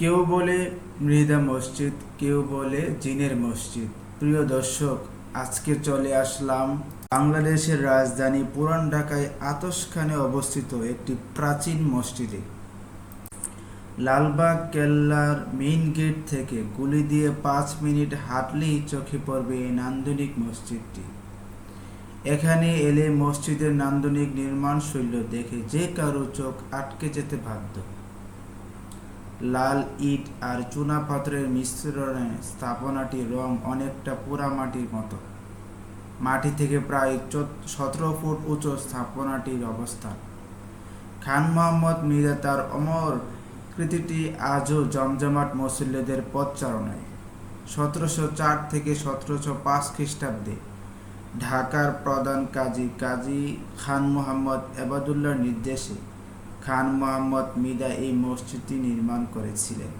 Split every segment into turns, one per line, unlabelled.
কেউ বলে মৃদা মসজিদ, কেউ বলে জিনের মসজিদ। প্রিয় দর্শক, আজকে চলে আসলাম বাংলাদেশের রাজধানী পুরান ঢাকায় আতসখানে অবস্থিত একটি প্রাচীন মসজিদে। লালবাগ কেল্লার মেইন গেট থেকে গুলি দিয়ে পাঁচ মিনিট হাঁটলেই চোখে পড়বে এই নান্দনিক মসজিদটি। এখানে এলে মসজিদের নান্দনিক নির্মাণ শৈল্য দেখে যে কারও চোখ আটকে যেতে বাধ্য। লাল ইট আর চুনা পাথরের মিশ্রণে স্থাপনাটির রং অনেকটা পোড়ামাটির মতো। মাটি থেকে প্রায় সতেরো ফুট উঁচু স্থাপনাটির অবস্থান খান মোহাম্মদ মির্জা তার অমর কৃতিটি আজও জমজমাট মুসল্লিদের পথচারণায় সতেরোশো চার থেকে সতেরোশো পাঁচ খ্রিস্টাব্দে ঢাকার প্রধান কাজী কাজী খান মোহাম্মদ এবাদুল্লাহর নির্দেশে খান মোহাম্মদ মিদা এই মসজিদটি নির্মাণ করেছিলেন।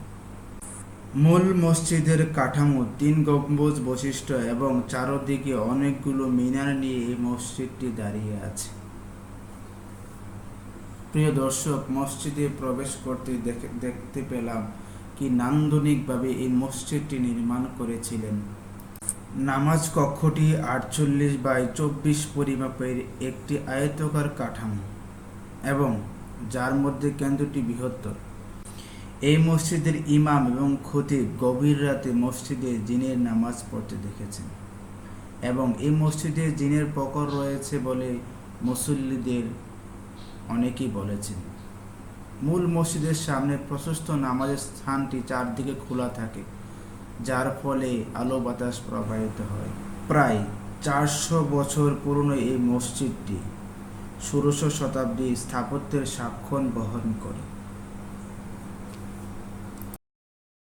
মূল মসজিদের কাঠামো, তিন গম্বুজ বৈশিষ্ট্য এবং চারদিকে অনেকগুলো মিনার নিয়ে এই মসজিদটি দাঁড়িয়ে আছে। প্রিয় দর্শক, মসজিদে প্রবেশ করতে দেখে, দেখতে পেলাম কি নান্দনিকভাবে এই মসজিদটি নির্মাণ করেছিলেন। নামাজ কক্ষটি আটচল্লিশ বাই চব্বিশ পরিমাপের একটি আয়তকার কাঠামো এবং যার মধ্যে কেন্দ্রটি বৃহত্তর। এই মসজিদের ইমাম এবং খতিব গভীর রাতে মসজিদে জিনের নামাজ পড়তে দেখেছেন এবং এই মসজিদে জিনের পকর রয়েছে বলে মুসল্লিদের অনেকেই বলেছেন। মূল মসজিদের সামনে প্রশস্ত নামাজের স্থানটি চারদিকে খোলা থাকে, যার ফলে আলো বাতাস প্রবাহিত হয়। প্রায় চারশো বছর পুরনো এই মসজিদটি ষোড়শ শতাব্দীর স্থাপত্যের স্বাক্ষর বহন করে।